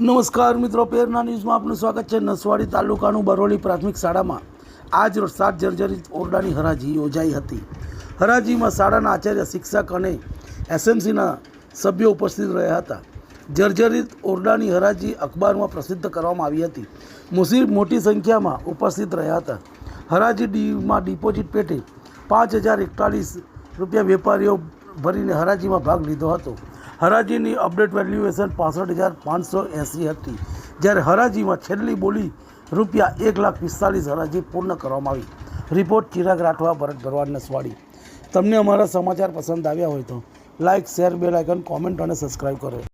નમસ્કાર મિત્રો, પેરના ન્યૂઝમાં આપનું સ્વાગત છે નસવાડી તાલુકાનું બરોલી પ્રાથમિક શાળામાં. આજ રોજ સાત જર્જરિત ઓરડાની હરાજી યોજાઈ હતી. હરાજીમાં શાળાના આચાર્ય, શિક્ષક અને એસએમસીના સભ્યો ઉપસ્થિત રહ્યા હતા. જર્જરિત ઓરડાની હરાજી અખબારમાં પ્રસિદ્ધ કરવામાં આવી હતી. મુસ્લિમ મોટી સંખ્યામાં ઉપસ્થિત રહ્યા હતા. હરાજી ડીમાં ડિપોઝિટ પેટે પાંચ હજાર એકતાલીસ રૂપિયા વેપારીઓ ભરીને હરાજીમાં ભાગ લીધો હતો. હરાજીની અપડેટ વેલ્યુએશન પાસઠ હજાર પાંચસો એંસી હતી. જ્યારે હરાજીમાં છેલ્લી બોલી રૂપિયા એક લાખ પિસ્તાલીસ હરાજી પૂર્ણ કરવામાં આવી. રિપોર્ટ ચિરાગ રાઠવા, ભરત ભરવાડ, નસવાડી. તમને અમારા સમાચાર પસંદ આવ્યા હોય તો like share, bell icon, comment અને સબસ્ક્રાઈબ કરો.